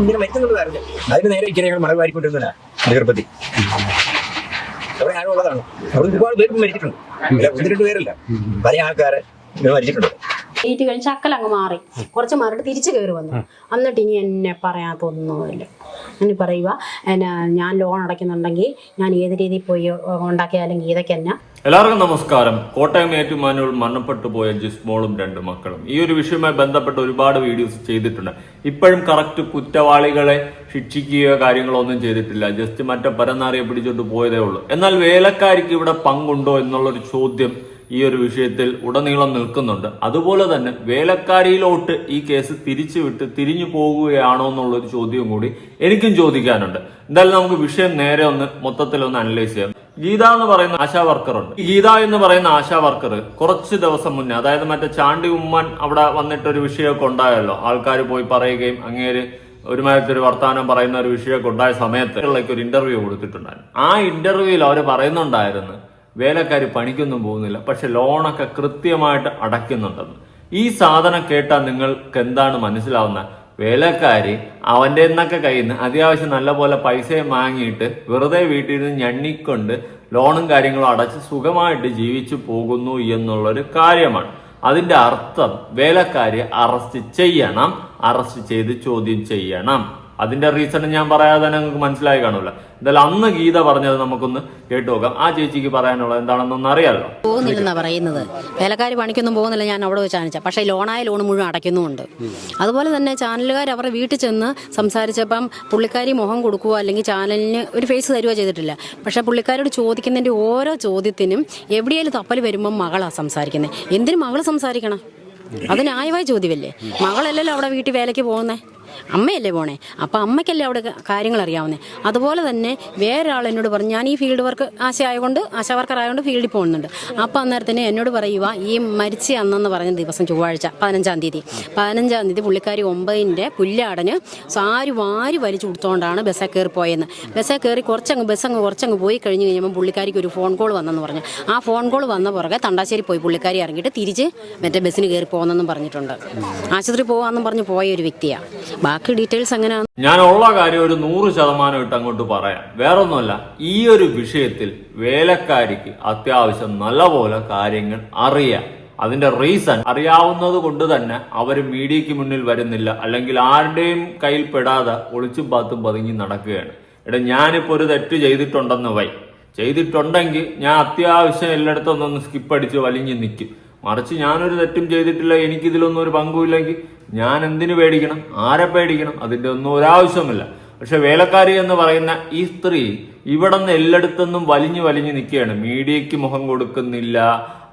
ഇങ്ങനെ മരിക്കുന്നുള്ളത് അറിഞ്ഞു. അതിന് നേരെ ഞങ്ങൾ മണൽ വാരിക്കൊണ്ടിരുന്നില്ല ചെറുപ്പത്തി അവിടെ ആരും ഉള്ളതാണ്. അവിടെ ഒരുപാട് പേര് മരിച്ചിട്ടുണ്ട്. ഒന്ന് രണ്ട് പേരല്ല. പല ആൾക്കാരെ മരിച്ചിട്ടുണ്ട്. ഡേറ്റ് കഴിഞ്ഞ് ചക്കല അങ്ങ് മാറി. കുറച്ച് മാറിയിട്ട് തിരിച്ചു കയറി വന്നു. എന്നിട്ട് ഇനി എന്നെ പറയാത്തൊന്നുമില്ല. ഇനി പറയുക എന്നാ ഞാൻ ലോൺ അടയ്ക്കുന്നുണ്ടെങ്കിൽ ഞാൻ ഏത് രീതിയിൽ പോയി ഉണ്ടാക്കിയാലും ഗീതയ്ക്ക് എന്നാ? എല്ലാവർക്കും നമസ്കാരം. കോട്ടയം ഏറ്റുമാനൂർ മരണപ്പെട്ടു പോയ ജിസ്മോളും രണ്ട് മക്കളും. ഈ ഒരു വിഷയവുമായി ബന്ധപ്പെട്ട് ഒരുപാട് വീഡിയോസ് ചെയ്തിട്ടുണ്ട്. ഇപ്പോഴും കറക്റ്റ് കുറ്റവാളികളെ ശിക്ഷിക്കുകയോ കാര്യങ്ങളോ ഒന്നും ചെയ്തിട്ടില്ല. ജസ്റ്റ് മറ്റേ പരന്നാറിയെ പിടിച്ചോണ്ട് പോയതേ ഉള്ളൂ. എന്നാൽ വേലക്കാരിക്ക് ഇവിടെ പങ്കുണ്ടോ എന്നുള്ളൊരു ചോദ്യം ഈ ഒരു വിഷയത്തിൽ ഉടനീളം നിൽക്കുന്നുണ്ട്. അതുപോലെ തന്നെ വേലക്കാരിയിലോട്ട് ഈ കേസ് തിരിച്ചുവിട്ട് തിരിഞ്ഞു പോകുകയാണോ എന്നുള്ളൊരു ചോദ്യം കൂടി എനിക്കും ചോദിക്കാനുണ്ട്. എന്തായാലും നമുക്ക് വിഷയം നേരെ ഒന്ന് മൊത്തത്തിൽ ഒന്ന് അനലൈസ് ചെയ്യാം. ഗീത എന്ന് പറയുന്ന ആശാ ഈ ഗീത എന്ന് പറയുന്ന ആശാ വർക്കർ കുറച്ച് ദിവസം മുന്നേ അതായത് മറ്റേ ചാണ്ടി ഉമ്മൻ അവിടെ വന്നിട്ട് ഒരു വിഷയമൊക്കെ ഉണ്ടായല്ലോ. ആൾക്കാർ പോയി പറയുകയും അങ്ങേര് ഒരുമാതിരത്തെ ഒരു വർത്തമാനം പറയുന്ന ഒരു വിഷയമൊക്കെ ഉണ്ടായ സമയത്ത് ഒരു ഇന്റർവ്യൂ കൊടുത്തിട്ടുണ്ടായിരുന്നു. ആ ഇന്റർവ്യൂവിൽ അവർ പറയുന്നുണ്ടായിരുന്നു വേലക്കാരി പണിക്കൊന്നും പോകുന്നില്ല. പക്ഷെ ലോണൊക്കെ കൃത്യമായിട്ട് അടയ്ക്കുന്നുണ്ടെന്ന്. ഈ സാധനം കേട്ടാൽ നിങ്ങൾക്ക് എന്താണ് മനസ്സിലാവുന്ന? വേലക്കാരി അവന്റെ എന്നൊക്കെ കയ്യിൽ നിന്ന് അത്യാവശ്യം നല്ലപോലെ പൈസയും വാങ്ങിയിട്ട് വെറുതെ വീട്ടിൽ നിന്ന് ഞണ്ണിക്കൊണ്ട് ലോണും കാര്യങ്ങളും അടച്ച് സുഖമായിട്ട് ജീവിച്ചു പോകുന്നു എന്നുള്ളൊരു കാര്യമാണ്. അതിന്റെ അർത്ഥം വേലക്കാരി അറസ്റ്റ് ചെയ്യണം. അറസ്റ്റ് ചെയ്ത് ചോദ്യം ചെയ്യണം. അതിന്റെ റീസൺ ഞാൻ പറയാതെ തന്നെ നിങ്ങൾക്ക് മനസ്സിലായി കാണൂല എന്തായാലും അന്ന് ഗീത പറഞ്ഞത് നമുക്കൊന്ന് കേട്ടു നോക്കാം. ആ ചേച്ചിക്ക് പറയാനുള്ളത് എന്താണെന്നൊന്നും അറിയാമല്ലോ പോകുന്നില്ലെന്നാ പറയുന്നത്. വേലക്കാർ പണിക്കൊന്നും പോകുന്നില്ല ഞാൻ അവിടെ വെച്ച് കാണിച്ച. പക്ഷേ ലോണായ ലോൺ മുഴുവൻ അടയ്ക്കുന്നുമുണ്ട്. അതുപോലെ തന്നെ ചാനലുകാർ അവരുടെ വീട്ടിൽ ചെന്ന് സംസാരിച്ചപ്പം പുള്ളിക്കാരി മുഖം കൊടുക്കുക അല്ലെങ്കിൽ ചാനലിന് ഒരു ഫേസ് തരുക ചെയ്തിട്ടില്ല. പക്ഷേ പുള്ളിക്കാരോട് ചോദിക്കുന്നതിന്റെ ഓരോ ചോദ്യത്തിനും എവിടെയെങ്കിലും തപ്പൽ വരുമ്പം മകളാ സംസാരിക്കുന്നത് എന്തിനും മകൾ സംസാരിക്കണം? അത് ന്യായമായ ചോദ്യമല്ലേ? മകളല്ലല്ലോ അവിടെ വീട്ടിൽ വേലയ്ക്ക് പോകുന്നത് അമ്മയല്ലേ പോണേ? അപ്പം അമ്മയ്ക്കല്ലേ അവിടെ കാര്യങ്ങൾ അറിയാവുന്നത് അതുപോലെ തന്നെ വേറൊരാൾ എന്നോട് പറഞ്ഞു ഞാൻ ഈ ഫീൽഡ് വർക്ക് ആശ ആയതുകൊണ്ട് ആശാ വർക്കർ ആയതുകൊണ്ട് ഫീൽഡിൽ പോകുന്നുണ്ട്. അപ്പം അന്നേരത്തിന് എന്നോട് പറയുക ഈ മരിച്ച അന്നെന്ന് പറഞ്ഞ ദിവസം ചൊവ്വാഴ്ച പതിനഞ്ചാം തീയതി. പതിനഞ്ചാം തീയതി പുള്ളിക്കാരി ഒമ്പതിന്റെ പുല്ലാടന് സാരി വാരി വലിച്ചു കൊടുത്തോണ്ടാണ് ബസ്സിൽ കയറി പോയെന്ന്. ബസ്സിൽ കയറി കുറച്ചങ്ങ് ബസ്സങ്ങ് കുറച്ചങ്ങ് പോയി കഴിഞ്ഞ് കഴിഞ്ഞപ്പോൾ പുള്ളിക്കാരിക്ക് ഒരു ഫോൺ കോൾ വന്നെന്ന് പറഞ്ഞു. ആ ഫോൺ കോൾ വന്ന പുറകെ തണ്ടാശ്ശേരി പോയി പുള്ളിക്കാരി ഇറങ്ങിയിട്ട് തിരിച്ച് മറ്റേ ബസ്സിന് കയറി പോകുന്നെന്നും പറഞ്ഞിട്ടുണ്ട്. ആശുപത്രി പോകാമെന്നും പറഞ്ഞ് പോയ ഒരു വ്യക്തിയാണ് ബാക്കി ഡീറ്റെയിൽസ് എങ്ങനെയാണ് ഞാൻ ഉള്ള കാര്യം ഒരു നൂറ് ശതമാനം ഇട്ട് അങ്ങോട്ട് പറയാം. വേറൊന്നുമല്ല ഈ ഒരു വിഷയത്തിൽ വേലക്കാരിക്ക് അത്യാവശ്യം നല്ലപോലെ കാര്യങ്ങൾ അറിയാം. അതിന്റെ റീസൺ അറിയാവുന്നത് കൊണ്ട് തന്നെ അവർ മീഡിയയ്ക്ക് മുന്നിൽ വരുന്നില്ല. അല്ലെങ്കിൽ ആരുടെയും കയ്യിൽ പെടാതെ ഒളിച്ചും പാത്തും പതുങ്ങി നടക്കുകയാണ്. എടാ ഞാനിപ്പോ ഒരു തെറ്റ് ചെയ്തിട്ടുണ്ടെന്ന് വൈ. ചെയ്തിട്ടുണ്ടെങ്കിൽ ഞാൻ അത്യാവശ്യം എല്ലായിടത്തും ഒന്നൊന്ന് സ്കിപ്പ് അടിച്ച് വലിഞ്ഞ് നിൽക്കും. മറിച്ച് ഞാനൊരു തെറ്റും ചെയ്തിട്ടില്ല എനിക്കിതിലൊന്നും ഒരു പങ്കുമില്ലെങ്കിൽ ഞാൻ എന്തിനു പേടിക്കണം? ആരെ പേടിക്കണം? അതിന്റെ ഒന്നും ഒരാവശ്യമില്ല പക്ഷെ വേലക്കാരി എന്ന് പറയുന്ന ഈ സ്ത്രീ ഇവിടെ നിന്ന് എല്ലായിടത്തുനിന്നും വലിഞ്ഞു വലിഞ്ഞു നിൽക്കുകയാണ്. മീഡിയയ്ക്ക് മുഖം കൊടുക്കുന്നില്ല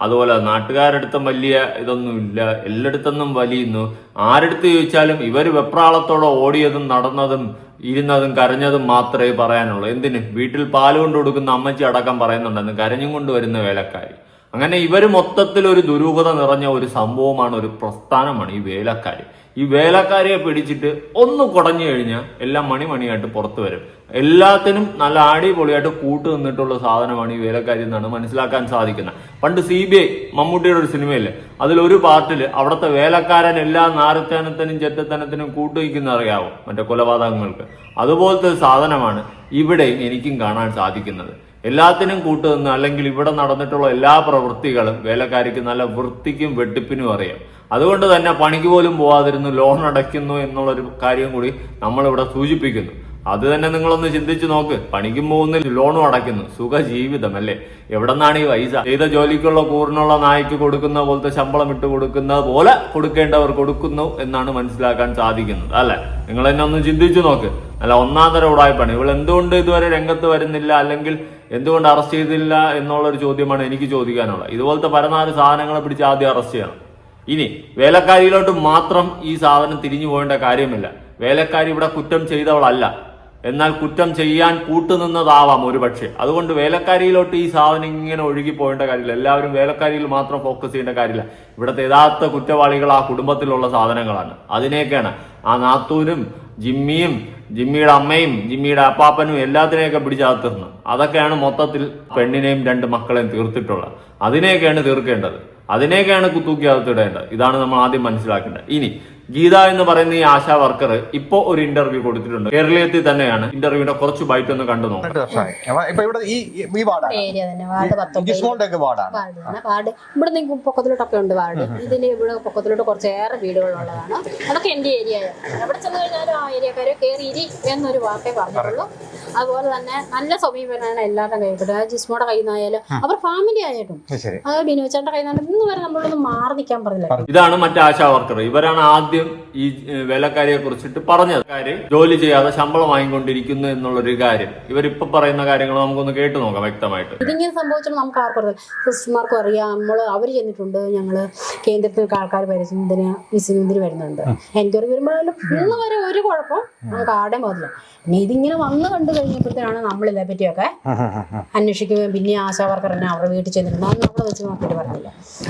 അതുപോലെ നാട്ടുകാരടുത്തും വലിയ ഇതൊന്നുമില്ല എല്ലായിടത്തുനിന്നും വലിയുന്നു. ആരെടുത്ത് ചോദിച്ചാലും ഇവർ വെപ്രാളത്തോടെ ഓടിയതും നടന്നതും ഇരുന്നതും കരഞ്ഞതും മാത്രമേ പറയാനുള്ളൂ. എന്തിന്? വീട്ടിൽ പാൽ കൊണ്ട് കൊടുക്കുന്ന അമ്മച്ചി അടക്കം പറയുന്നുണ്ടെന്ന് കരഞ്ഞും കൊണ്ടുവരുന്ന വേലക്കാരി. അങ്ങനെ ഇവർ മൊത്തത്തിൽ ഒരു ദുരൂഹത നിറഞ്ഞ ഒരു സംഭവമാണ് ഒരു പ്രസ്ഥാനമാണ് ഈ വേലക്കാർ ഈ വേലക്കാരെ പിടിച്ചിട്ട് ഒന്ന് കുടഞ്ഞു കഴിഞ്ഞാൽ എല്ലാം മണിമണിയായിട്ട് പുറത്തു വരും. എല്ലാത്തിനും നല്ല അടിപൊളിയായിട്ട് കൂട്ടു നിന്നിട്ടുള്ള സാധനമാണ് ഈ വേലക്കാരി എന്നാണ് മനസ്സിലാക്കാൻ സാധിക്കുന്നത്. പണ്ട് സി ബി ഐ മമ്മൂട്ടിയുടെ ഒരു സിനിമയില്ലേ? അതിലൊരു പാർട്ടിൽ അവിടുത്തെ വേലക്കാരൻ എല്ലാ നാരത്തനത്തിനും ചെറ്റത്തനത്തിനും കൂട്ടുവയ്ക്കുന്ന അറിയാവോ? മറ്റേ കൊലപാതകങ്ങൾക്ക്. അതുപോലത്തെ സാധനമാണ് ഇവിടെയും എനിക്കും കാണാൻ സാധിക്കുന്നത്. എല്ലാത്തിനും കൂട്ടുനിന്ന് അല്ലെങ്കിൽ ഇവിടെ നടന്നിട്ടുള്ള എല്ലാ പ്രവൃത്തികളും വേലക്കാരിക്ക് നല്ല വൃത്തിക്കും വെട്ടിപ്പിനും അറിയാം. അതുകൊണ്ട് തന്നെ പണിക്ക് പോലും പോവാതിരുന്നു ലോൺ അടയ്ക്കുന്നു എന്നുള്ളൊരു കാര്യം കൂടി നമ്മളിവിടെ സൂചിപ്പിക്കുന്നു. അത് തന്നെ നിങ്ങളൊന്ന് ചിന്തിച്ചു നോക്ക്. പണിക്കും പോകുന്നില്ല ലോണും അടയ്ക്കുന്നു. സുഖ ജീവിതം അല്ലേ? എവിടെ നിന്നാണ് ഈ പൈസ ചെയ്ത ജോലിക്കുള്ള കൂറിനുള്ള നായ്ക്ക് കൊടുക്കുന്ന പോലത്തെ ശമ്പളം ഇട്ട് കൊടുക്കുന്ന പോലെ കൊടുക്കേണ്ടവർ കൊടുക്കുന്നു എന്നാണ് മനസ്സിലാക്കാൻ സാധിക്കുന്നത് അല്ലെ? നിങ്ങൾ എന്നെ ഒന്ന് ചിന്തിച്ചു നോക്ക്. അല്ല ഒന്നാം തരം ഉടായ്പാണ് ഇവൾ എന്തുകൊണ്ട് ഇതുവരെ രംഗത്ത് വരുന്നില്ല? അല്ലെങ്കിൽ എന്തുകൊണ്ട് അറസ്റ്റ് ചെയ്തില്ല എന്നുള്ളൊരു ചോദ്യമാണ് എനിക്ക് ചോദിക്കാനുള്ളത്. ഇതുപോലത്തെ പരനാല് സാധനങ്ങളെ പിടിച്ച് ആദ്യം അറസ്റ്റ് ചെയ്യണം. ഇനി വേലക്കാരിയിലോട്ട് മാത്രം ഈ സാധനം തിരിഞ്ഞു പോകേണ്ട കാര്യമില്ല. വേലക്കാരി ഇവിടെ കുറ്റം ചെയ്തവളല്ല. എന്നാൽ കുറ്റം ചെയ്യാൻ കൂട്ടുനിന്നതാവാം ഒരുപക്ഷെ. അതുകൊണ്ട് വേലക്കാരിയിലോട്ട് ഈ സാധനം ഇങ്ങനെ ഒഴുകി പോകേണ്ട കാര്യമില്ല. എല്ലാവരും വേലക്കാരിയിൽ മാത്രം ഫോക്കസ് ചെയ്യേണ്ട കാര്യമില്ല. ഇവിടുത്തെ യഥാർത്ഥ കുറ്റവാളികൾ ആ കുടുംബത്തിലുള്ള സാധനങ്ങളാണ്. അതിനെയൊക്കെയാണ് ആ നാത്തൂനും ജിമ്മിയും ജിമ്മിയുടെ അമ്മയും ജിമ്മിയുടെ അപ്പാപ്പനും എല്ലാത്തിനെയൊക്കെ പിടിച്ചകത്തുന്നു അതൊക്കെയാണ് മൊത്തത്തിൽ പെണ്ണിനെയും രണ്ട് മക്കളെയും തീർത്തിട്ടുള്ളത്. അതിനെയൊക്കെയാണ് തീർക്കേണ്ടത്. അതിനെയൊക്കെയാണ് കുത്തൂക്കി അകത്തിടേണ്ടത്. ഇതാണ് നമ്മൾ ആദ്യം മനസ്സിലാക്കേണ്ടത്. ഇനി ഗീത എന്ന് പറയുന്ന ഈ ആശാ വർക്കർ ഇപ്പോ ഒരു ഇന്റർവ്യൂ കൊടുത്തിട്ടുണ്ട്. കേരളീയത്തിൽ തന്നെയാണ്. ഇന്റർവ്യൂവിന്റെ കുറച്ച് ബൈറ്റ് ഒന്ന് കണ്ടു നോക്കാം. പതിനെട്ട് വർഷമായി. അപ്പൊ ഇപ്പൊ ഇവിടെ ഈ ഈ വാർഡാണ്. ഏരിയ തന്നെ വാർഡ്. ഇവിടെ നിന്ന് പൊക്കത്തിലോട്ടൊക്കെ ഉണ്ട് വാർഡ്. ഇതിന് ഇവിടെ പൊക്കത്തിലോട്ട് കുറച്ചേറെ വീടുകളുള്ളതാണ്. അതൊക്കെ എന്റെ ഏരിയ അവിടെ ചെന്ന് കഴിഞ്ഞാൽ ആ ഏരിയക്കാർ കയറി ഇരി എന്നൊരു വാക്കേ പറഞ്ഞുള്ളൂ അതുപോലെ തന്നെ നല്ല സമീപനമാണ് എല്ലാവരുടെ കൈപ്പെട്ടത് ജിസ്മോടെ കയ്യിൽ നിന്നായാലും അവർ ഫാമിലി ആയിട്ടും അത് ബിനോച്ചേട്ടന്റെ കയ്യിൽ നിന്നാണ് ഇന്ന് വരെ നമ്മളൊന്നും മാറി നിൽക്കാൻ പറഞ്ഞില്ല. ഇതാണ് മറ്റേ ആശാ വർക്കർ. ഇവരാണ് ആദ്യം ഈ വിലക്കാരിയെ കുറിച്ചിട്ട് പറഞ്ഞത്. കാര്യം ജോലി ചെയ്യാതെ ശമ്പളം വാങ്ങിക്കൊണ്ടിരിക്കുന്നു എന്നുള്ളൊരു കാര്യം. ഇവരിപ്പോ പറയുന്ന കാര്യങ്ങൾ നമുക്കൊന്ന് കേട്ടു നോക്കാം വ്യക്തമായിട്ട്. ഇതിങ്ങനെ സംഭവിച്ചാൽ നമുക്ക് ആർക്കും സിസ്റ്റർമാർക്കും അറിയാം. നമ്മൾ അവർ ചെന്നിട്ടുണ്ട്. ഞങ്ങൾ കേന്ദ്രത്തിൽ ആൾക്കാർ വരുന്നതിന് വിസിലിന് വരുന്നുണ്ട്. എൻക്വയറി വരുമ്പോഴും ഇന്ന് വരെ ഒരു കുഴപ്പം നമുക്ക് ആടെ മുതല പിന്നെ ഇതിങ്ങനെ വന്നു കണ്ടു കഴിഞ്ഞപ്പോഴത്തേനാണ് നമ്മൾ ഇതേ പറ്റിയൊക്കെ അന്വേഷിക്കുകയും പിന്നെ ആശാവർക്കറിനെ അവരുടെ വീട്ടിൽ ചെന്നിരുന്നു അന്ന് അവിടെ വെച്ച് നോക്കിയിട്ട് പറഞ്ഞില്ല.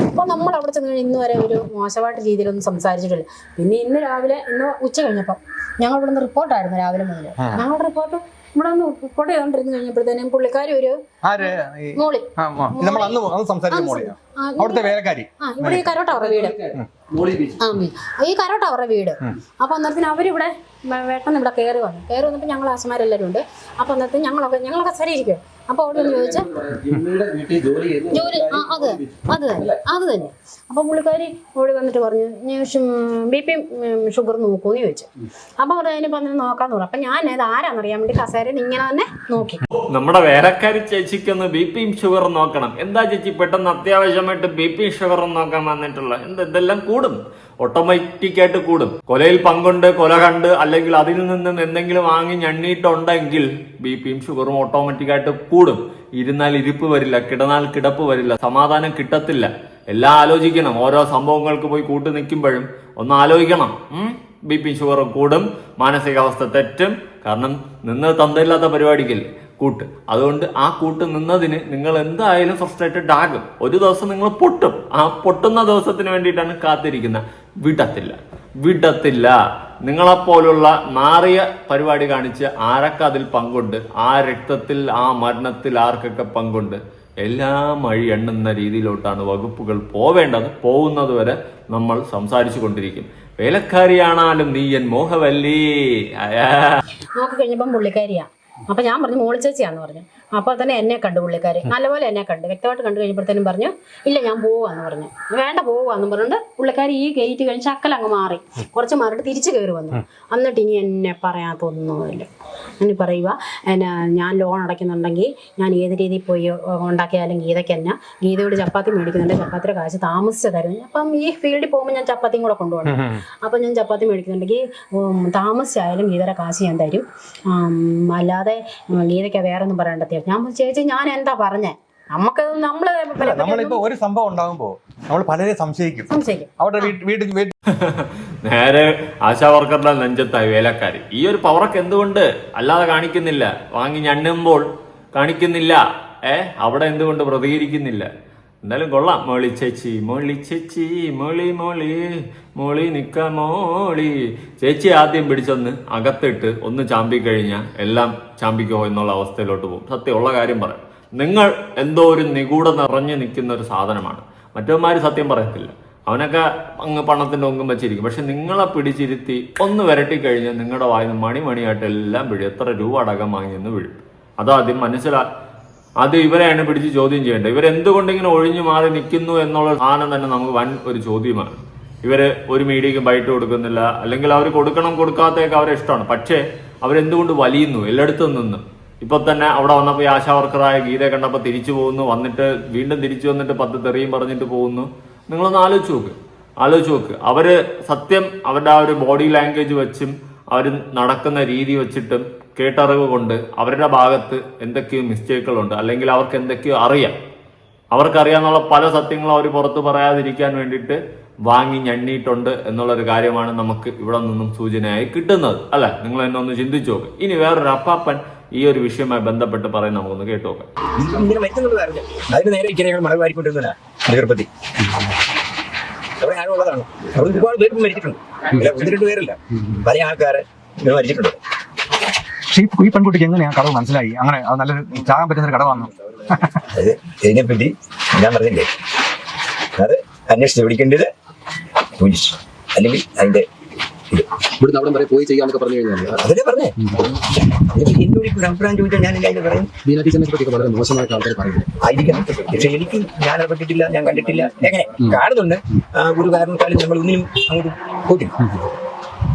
അപ്പോൾ നമ്മൾ അവിടെ ചെന്ന് കഴിഞ്ഞാൽ ഇന്ന് വരെ ഒരു മോശമായിട്ട് രീതിയിലൊന്നും സംസാരിച്ചിട്ടില്ല. പിന്നെ ഇന്ന് രാവിലെ ഇന്ന് ഉച്ച കഴിഞ്ഞപ്പോൾ ഞങ്ങൾ ഇവിടെ നിന്ന് റിപ്പോർട്ടായിരുന്നു രാവിലെ മുതൽ ഞങ്ങളുടെ റിപ്പോർട്ട് ഇവിടെ നിന്ന് റിപ്പോർട്ട് ചെയ്തോണ്ടിരുന്നു കഴിഞ്ഞപ്പോഴത്തേനും പുള്ളിക്കാരി ഒരു ആര്? മോളി. ആ, ആ. നമ്മൾ അന്ന് അന്ന് സംസാരിച്ച മോളിയാ? ആ, വേലക്കാരി. ആ ഇവിടെ ഈ കരോട്ട അവരുടെ വീട്. ആ ഈ കരോട്ട അവരുടെ വീട്. അപ്പൊ അന്നേരത്തിന് അവരിവിടെ വേട്ടൻ ഇവിടെ കയറി വന്നു. കയറി വന്നപ്പോൾ ഞങ്ങൾ ആശമാരെല്ലാവരും ഉണ്ട്. അപ്പൊ അന്നേരത്തിന് ഞങ്ങളൊക്കെ ഞങ്ങളൊക്കെ സരിയിരിക്കും അപ്പൊ അവിടെ ചോദിച്ചാൽ ജോലി ആ അത് തന്നെ അത് തന്നെ അത് തന്നെ. അപ്പോൾ പുള്ളിക്കാരി ഓടി വന്നിട്ട് പറഞ്ഞു ബി പി ഷുഗർ നോക്കൂന്ന് ചോദിച്ചു. അപ്പോൾ അവർ അതിന് പറഞ്ഞു നോക്കാന്ന് പറഞ്ഞു. അപ്പൊ ഞാൻ ഇത് ആരാന്നറിയാൻ വേണ്ടി കസേരയിൽ ഇങ്ങനെ തന്നെ നോക്കി. നമ്മുടെ വേലക്കാരി ചേച്ചിക്കൊന്ന് ബി പിയും ഷുഗറും നോക്കണം. എന്താ ചേച്ചി പെട്ടെന്ന് അത്യാവശ്യമായിട്ട് ബി പിയും ഷുഗറും നോക്കാൻ വന്നിട്ടുള്ള എന്ത് ഇതെല്ലാം കൂടും? ഓട്ടോമാറ്റിക് ആയിട്ട് കൂടും. കൊലയിൽ പങ്കുണ്ട് കൊല കണ്ട് അല്ലെങ്കിൽ അതിൽ നിന്നും എന്തെങ്കിലും വാങ്ങി ഞണ്ണിയിട്ടുണ്ടെങ്കിൽ ബി പിയും ഷുഗറും ഓട്ടോമാറ്റിക്കായിട്ട് കൂടും. ഇരുന്നാൽ ഇരിപ്പ് വരില്ല കിടന്നാൽ കിടപ്പ് വരില്ല സമാധാനം കിട്ടത്തില്ല. എല്ലാം ആലോചിക്കണം. ഓരോ സംഭവങ്ങൾക്ക് പോയി കൂട്ടു നിൽക്കുമ്പോഴും ഒന്ന് ആലോചിക്കണം. ബി പി ഷുഗറും കൂടും. മാനസികാവസ്ഥ തെറ്റും. കാരണം നിന്ന് തന്തയില്ലാത്ത പരിപാടിക്കിൽ കൂട്ട്. അതുകൊണ്ട് ആ കൂട്ട് നിന്നതിന് നിങ്ങൾ എന്തായാലും ഫ്രസ്ട്രേറ്റഡ് ആകും. ഒരു ദിവസം നിങ്ങൾ പൊട്ടും. ആ പൊട്ടുന്ന ദിവസത്തിന് വേണ്ടിയിട്ടാണ് കാത്തിരിക്കുന്നത്. വിടത്തില്ല. വിടത്തില്ല. നിങ്ങളെപ്പോലുള്ള നാറിയ പരിപാടി കാണിച്ച് ആരൊക്കെ അതിൽ പങ്കുണ്ട്? ആ രക്തത്തിൽ ആ മരണത്തിൽ ആർക്കൊക്കെ പങ്കുണ്ട്? എല്ലാം വഴി എണ്ണുന്ന രീതിയിലോട്ടാണ് വകുപ്പുകൾ പോവേണ്ടത്. പോകുന്നത് വരെ നമ്മൾ സംസാരിച്ചു കൊണ്ടിരിക്കും. വേലക്കാരിയാണാലും നീയൻ മോഹവല്ലി. നോക്കി കഴിഞ്ഞപ്പം പുള്ളിക്കാരിയാ. അപ്പൊ ഞാൻ പറഞ്ഞു മോളിച്ചേച്ചിയാന്ന് പറഞ്ഞു. അപ്പൊ തന്നെ എന്നെ കണ്ടു പുള്ളിക്കാരി. നല്ലപോലെ എന്നെ കണ്ടു. വ്യക്തമായിട്ട് കണ്ടു കഴിഞ്ഞപ്പോഴത്തേനും പറഞ്ഞു ഇല്ല ഞാൻ പോവാന്ന് പറഞ്ഞു. വേണ്ട പോവാന്ന് പറഞ്ഞിട്ട് പുള്ളിക്കാരി ഈ ഗേറ്റ് കഴിഞ്ഞ് ചക്കൽ അങ്ങ് മാറി. കുറച്ച് മാറിയിട്ട് തിരിച്ചു കയറി വന്നു. എന്നിട്ട് ഇനി എന്നെ പറയാത്തൊന്നുമില്ല. ഇനി പറയുക എന്നാ ഞാൻ ലോൺ അടയ്ക്കുന്നുണ്ടെങ്കിൽ ഞാൻ ഏത് രീതിയിൽ പോയി ഉണ്ടാക്കിയാലും ഗീതയ്ക്ക് തന്നെ. ഗീതയോട് ചപ്പാത്തി മേടിക്കുന്നുണ്ട്. ചപ്പാത്തിയുടെ കാശ് താമസിച്ച് തരും അപ്പം ഈ ഫീൽഡിൽ പോകുമ്പോൾ ഞാൻ ചപ്പാത്തിയും കൂടെ കൊണ്ടുപോകണം. അപ്പം ഞാൻ ചപ്പാത്തി മേടിക്കുന്നുണ്ടെങ്കിൽ താമസിച്ചായാലും ഗീതയുടെ കാശ് ഞാൻ തരും. അല്ലാതെ ഗീതയ്ക്ക് വേറെ ഒന്നും പറയേണ്ട അത്യാവശ്യം ഞാൻ ചേച്ചി ഞാൻ എന്താ പറഞ്ഞേ? നമുക്ക് നമ്മൾ നമ്മളിപ്പോ ഒരു സംഭവം ഉണ്ടാകുമ്പോ നമ്മൾ പലരെ സംശയിക്കും. സംശയിക്കും. അവിടെ വീട്ടിൽ വീട്ടിൽ നേരെ ആശാ വർക്കറുടെ നെഞ്ചത്തായി വേലക്കാരി. ഈ ഒരു പവറൊക്കെ എന്തുകൊണ്ട് അല്ലാതെ കാണിക്കുന്നില്ല? വാങ്ങി ഞണ്ണുമ്പോൾ കാണിക്കുന്നില്ല. ഏ? അവിടെ എന്തുകൊണ്ട് പ്രതികരിക്കുന്നില്ല? എന്തായാലും കൊള്ളാം. മോളി ചേച്ചി മോളി ചേച്ചി മോളി മോളി മോളി നിക്ക മോളി. ചേച്ചി ആദ്യം പിടിച്ചൊന്ന് അകത്തിട്ട് ഒന്ന് ചാമ്പി കഴിഞ്ഞാൽ എല്ലാം ചാമ്പിക്കോ എന്നുള്ള അവസ്ഥയിലോട്ട് പോകും. സത്യമുള്ള കാര്യം പറയാം. നിങ്ങൾ എന്തോ ഒരു നിഗൂഢ നിറഞ്ഞു നിൽക്കുന്ന ഒരു സാധനമാണ്. മറ്റവന്മാര് സത്യം പറയത്തില്ല. അവനൊക്കെ അങ്ങ് പണത്തിന്റെ ഒങ്കും വെച്ചിരിക്കും. പക്ഷെ നിങ്ങളെ പിടിച്ചിരുത്തി ഒന്ന് വരട്ടി കഴിഞ്ഞാൽ നിങ്ങളുടെ വായിന്ന് നിന്ന് മണിമണിയായിട്ട് എല്ലാം വീഴും. എത്ര രൂപ അടക്കം വാങ്ങിയെന്ന് വീഴും. അതാദ്യം മനസ്സിലാ അത് ഇവരെയാണ് പിടിച്ച് ചോദ്യം ചെയ്യേണ്ടത്. ഇവരെന്തുകൊണ്ട് ഇങ്ങനെ ഒഴിഞ്ഞു മാറി നിൽക്കുന്നു എന്നുള്ള സാധനം തന്നെ നമുക്ക് വൻ ഒരു ചോദ്യമാണ്. ഇവർ ഒരു മീഡിയക്ക് ബൈറ്റ് കൊടുക്കുന്നില്ല. അല്ലെങ്കിൽ അവർ കൊടുക്കണം കൊടുക്കാത്തതൊക്കെ അവരെ ഇഷ്ടമാണ്. പക്ഷേ അവരെന്തുകൊണ്ട് വലിയുന്നു? എല്ലായിടത്തും നിന്ന്. ഇപ്പൊ തന്നെ അവിടെ വന്നപ്പോൾ ആശാ വർക്കറായ ഗീതയെ കണ്ടപ്പോൾ തിരിച്ചു പോകുന്നു. വന്നിട്ട് വീണ്ടും തിരിച്ചു വന്നിട്ട് പത്ത് തെറിയും പറഞ്ഞിട്ട് പോകുന്നു. നിങ്ങളൊന്ന് ആലോചിച്ച് നോക്ക്. ആലോചിച്ച് നോക്ക്. അവർ സത്യം അവരുടെ ആ ഒരു ബോഡി ലാംഗ്വേജ് വെച്ചും അവർ നടക്കുന്ന രീതി വെച്ചിട്ടും കേട്ടറിവ് കൊണ്ട് അവരുടെ ഭാഗത്ത് എന്തൊക്കെയോ മിസ്റ്റേക്കുകളുണ്ട്. അല്ലെങ്കിൽ അവർക്ക് എന്തൊക്കെയോ അറിയാം. അവർക്കറിയാന്നുള്ള പല സത്യങ്ങളും അവർ പുറത്ത് പറയാതിരിക്കാൻ വേണ്ടിയിട്ട് വാങ്ങി ഞണ്ണിയിട്ടുണ്ട് എന്നുള്ളൊരു കാര്യമാണ് നമുക്ക് ഇവിടെ നിന്നും സൂചനയായി കിട്ടുന്നത്. അല്ലെ? നിങ്ങൾ എന്നെ ഒന്ന് ചിന്തിച്ചു നോക്ക്. ഇനി വേറൊരു അപ്പാപ്പൻ ഈ ഒരു വിഷയമായി ബന്ധപ്പെട്ട് പറയുന്ന നമുക്കൊന്ന് കേട്ടു നോക്കാം. ഒരുപാട് പേര് മരിച്ചിട്ടുണ്ട്. ഒന്ന് രണ്ട് പേരല്ല. പല ആൾക്കാരെ മരിച്ചിട്ടുണ്ട്. പക്ഷേ ഈ- പെൺകുട്ടിക്ക് എങ്ങനെയാണ് കടവ് മനസ്സിലായി? അങ്ങനെ അത് നല്ലൊരു ചാകാൻ പറ്റുന്ന ഒരു കടവാണ് ഇതിനെപ്പറ്റി ഞാൻ പറഞ്ഞില്ലേ? അത് അന്വേഷിച്ച് പിടിക്കേണ്ടത് പോലീസ്. അല്ലെങ്കിൽ അതിന്റെ ഇവിടുന്ന് അവിടെ വരെ പോയി ചെയ്യാന്നൊക്കെ പറഞ്ഞു കഴിഞ്ഞാൽ അതല്ലേ പറഞ്ഞേ? എന്നോട് അഭിപ്രായം ചോദിച്ചാൽ ഞാൻ അതിന് പറയും? ബീന ടീച്ചറിനെ പറ്റിയൊക്കെ വളരെ മോശമായിട്ട് ആൾക്കാർ പറയുന്നത്. ആയിരിക്കണം. പക്ഷെ എനിക്ക് ഞാൻ ഇടപെട്ടിട്ടില്ല ഞാൻ കണ്ടിട്ടില്ല. എങ്ങനെ? കാണുന്നുണ്ട്. ഒരു കാരണത്താലും നമ്മൾ ഒന്നിനും അങ്ങോട്ട് പോയിട്ടില്ല.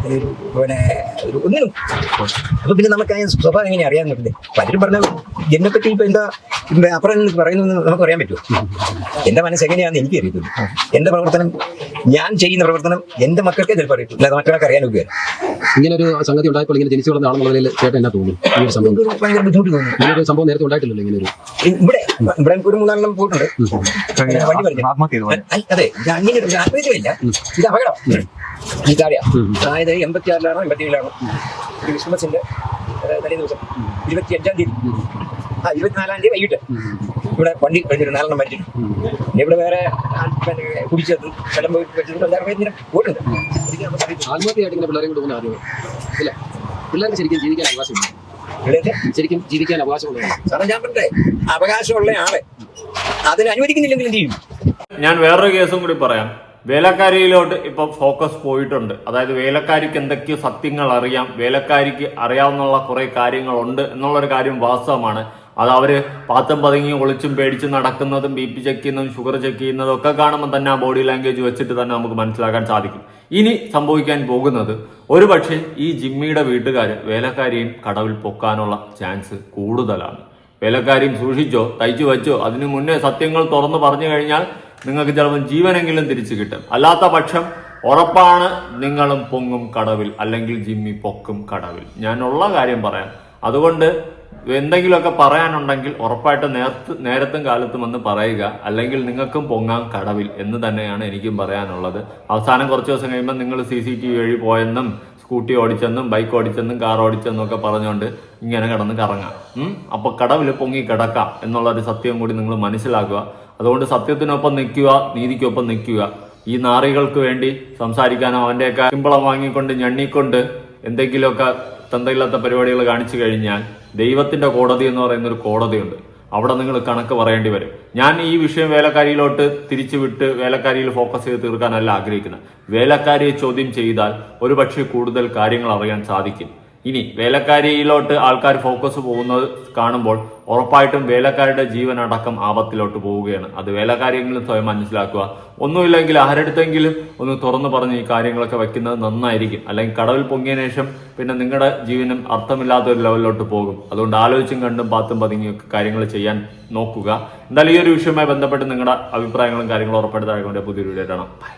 പിന്നെ ഒരു ഒന്നിനും അപ്പൊ പിന്നെ നമുക്ക് അതിന് സ്വഭാവം എങ്ങനെ അറിയാൻ പറ്റില്ലേ പലരും പറഞ്ഞ എന്നെ പറ്റി ഇപ്പൊ എന്താ അപ്പുറം പറയുന്നു പറയുന്നത് നമുക്ക് അറിയാൻ പറ്റുമോ? എന്റെ മനസ്സ് എങ്ങനെയാണെന്ന് എനിക്ക് അറിയത്തില്ല. എന്റെ പ്രവർത്തനം ഞാൻ ചെയ്യുന്ന പ്രവർത്തനം എന്റെ മക്കൾക്കേ ചിലപ്പോൾ അറിയത്തില്ല അല്ലാതെ മറ്റൊരാൾക്ക് അറിയാൻ ഉപയോഗം ഇങ്ങനെ ഒരു സംഗതി ഉണ്ടായപ്പോൾ ഇങ്ങനെ ജനിച്ചു വളർന്ന നിലയിൽ ചേട്ടൻ എന്നാ തോന്നുന്നു ഈ ഒരു സംഭവം. ഭയങ്കര ബുദ്ധിമുട്ട് തോന്നുന്നു ഇങ്ങനെ ഒരു സംഭവം നേരത്തെ ഉണ്ടായിട്ടില്ലല്ലോ ഇങ്ങനെ ഒരു ഇവിടെ ഇവിടെ ഒരു മൂന്നാലെണ്ണം പോയിട്ടുണ്ട്. വണ്ടി പറഞ്ഞു അതെ അങ്ങനെ ഒരു ആത്മഹത്യമില്ല ഇത് അപകടം. ഇതറിയാം അതായത് എൺപത്തി ആറിലാണോ എൺപത്തി ഏഴിലാണോ ക്രിസ്മസിന്റെ തലേ ദിവസം ഇരുപത്തി അഞ്ചാം തീയതി ആ ഇരുപത്തിനാലാം തീയതി വൈകിട്ട്. ഇവിടെ വണ്ടി കഴിഞ്ഞിട്ട് നാലെണ്ണം മരിച്ചിട്ടുണ്ട് ഇവിടെ വേറെ കുടിച്ചത് സ്ഥലം പോയി വെച്ചതും എല്ലാവരും പേര് ഇങ്ങനെ പോയിട്ടുണ്ട്. എനിക്ക് നമുക്ക് അറിയത്തില്ല. ആത്മഹത്യയായിട്ട് ഇങ്ങനെ പിള്ളേരെ കൊണ്ട് പോകുന്ന ആരും ഇല്ല? പിള്ളേർക്ക് ശരിക്കും ജീവിക്കാൻ അവകാശമുണ്ട് ശരിക്കും ജീവിക്കാൻ അവകാശമുള്ളതാണ് സാറേ ഞാൻ പറഞ്ഞേ അവകാശമുള്ള ആളെ. അതിന് അനുവദിക്കുന്നില്ലെങ്കിൽ എന്ത് ചെയ്യും? ഞാൻ വേറൊരു കേസും കൂടി പറയാം. വേലക്കാരിയിലോട്ട് ഇപ്പൊ ഫോക്കസ് പോയിട്ടുണ്ട്. അതായത് വേലക്കാരിക്ക് എന്തൊക്കെയോ സത്യങ്ങൾ അറിയാം. വേലക്കാരിക്ക് അറിയാവുന്ന കുറെ കാര്യങ്ങളുണ്ട് എന്നുള്ളൊരു കാര്യം വാസ്തവമാണ്. അത് അവർ പാത്തും പതുങ്ങി ഒളിച്ചും പേടിച്ചും നടക്കുന്നതും ബി പി ചെക്ക് ചെയ്യുന്നതും ഷുഗർ ചെക്ക് ചെയ്യുന്നതും ഒക്കെ കാണുമ്പോൾ തന്നെ ആ ബോഡി ലാംഗ്വേജ് വെച്ചിട്ട് തന്നെ നമുക്ക് മനസ്സിലാക്കാൻ സാധിക്കും. ഇനി സംഭവിക്കാൻ പോകുന്നത് ഒരു പക്ഷേ ഈ ജിമ്മിയുടെ വീട്ടുകാർ വേലക്കാരിയും കടവിൽ പൊക്കാനുള്ള ചാൻസ് കൂടുതലാണ്. വേലക്കാരിയും സൂക്ഷിച്ചോ തയ്ച്ചു വെച്ചോ അതിനു മുന്നേ സത്യങ്ങൾ തുറന്നു പറഞ്ഞു കഴിഞ്ഞാൽ നിങ്ങൾക്ക് ചിലപ്പോൾ ജീവനെങ്കിലും തിരിച്ചു കിട്ടും. അല്ലാത്ത പക്ഷം ഉറപ്പാണ് നിങ്ങളും പൊങ്ങും കടവിൽ അല്ലെങ്കിൽ ജിമ്മി പൊക്കും കടവിൽ. ഞാനുള്ള കാര്യം പറയാം. അതുകൊണ്ട് എന്തെങ്കിലുമൊക്കെ പറയാനുണ്ടെങ്കിൽ ഉറപ്പായിട്ട് നേരത്ത് നേരത്തും കാലത്തും വന്ന് പറയുക. അല്ലെങ്കിൽ നിങ്ങൾക്കും പൊങ്ങാം കടവിൽ എന്ന് തന്നെയാണ് എനിക്കും പറയാനുള്ളത്. അവസാനം കുറച്ച് ദിവസം കഴിയുമ്പോൾ നിങ്ങൾ സി സി ടി വി വഴി പോയെന്നും സ്കൂട്ടി ഓടിച്ചെന്നും ബൈക്ക് ഓടിച്ചെന്നും കാർ ഓടിച്ചെന്നും ഒക്കെ പറഞ്ഞുകൊണ്ട് ഇങ്ങനെ കിടന്ന് കറങ്ങാം. അപ്പോൾ അപ്പൊ കടവിൽ പൊങ്ങി കിടക്കാം എന്നുള്ള ഒരു സത്യം കൂടി നിങ്ങൾ മനസ്സിലാക്കുക. അതുകൊണ്ട് സത്യത്തിനൊപ്പം നിൽക്കുക നീതിക്കൊപ്പം നിൽക്കുക. ഈ നാറികൾക്ക് വേണ്ടി സംസാരിക്കാനോ അവന്റെയൊക്കെ ശമ്പളം വാങ്ങിക്കൊണ്ട് ഞണ്ണിക്കൊണ്ട് എന്തെങ്കിലുമൊക്കെ തന്തയില്ലാത്ത പരിപാടികൾ കാണിച്ചു കഴിഞ്ഞാൽ ദൈവത്തിന്റെ കോടതി എന്ന് പറയുന്ന ഒരു കോടതിയുണ്ട്. അവിടെ നിങ്ങൾ കണക്ക് പറയേണ്ടി വരും. ഞാൻ ഈ വിഷയം വേലക്കാരിയിലോട്ട് തിരിച്ചുവിട്ട് വേലക്കാരിയിൽ ഫോക്കസ് ചെയ്ത് തീർക്കാനല്ല ആഗ്രഹിക്കുന്നത്. വേലക്കാരിയെ ചോദ്യം ചെയ്താൽ ഒരുപക്ഷെ കൂടുതൽ കാര്യങ്ങൾ അറിയാൻ സാധിക്കും. ഇനി വേലക്കാരിയിലോട്ട് ആൾക്കാർ ഫോക്കസ് പോകുന്നത് കാണുമ്പോൾ ഉറപ്പായിട്ടും വേലക്കാരുടെ ജീവൻ അടക്കം ആപത്തിലോട്ട് പോവുകയാണ്. അത് വേലക്കാരിയെങ്കിലും സ്വയം മനസ്സിലാക്കുക. ഒന്നുമില്ലെങ്കിൽ ആരെടുത്തെങ്കിലും ഒന്ന് തുറന്നു പറഞ്ഞ് ഈ കാര്യങ്ങളൊക്കെ വെക്കുന്നത് നന്നായിരിക്കും. അല്ലെങ്കിൽ കടവിൽ പൊങ്ങിയതിനു ശേഷം പിന്നെ നിങ്ങളുടെ ജീവനും അർത്ഥമില്ലാത്ത ഒരു ലെവലിലോട്ട് പോകും. അതുകൊണ്ട് ആലോചിച്ചും കണ്ടും പാത്തും പതുങ്ങിയൊക്കെ കാര്യങ്ങൾ ചെയ്യാൻ നോക്കുക. എന്തായാലും ഈ ഒരു വിഷയവുമായി ബന്ധപ്പെട്ട് നിങ്ങളുടെ അഭിപ്രായങ്ങളും കാര്യങ്ങളും ഉറപ്പെടുത്താൻ പുതിയൊരു വീഡിയോ കാണാം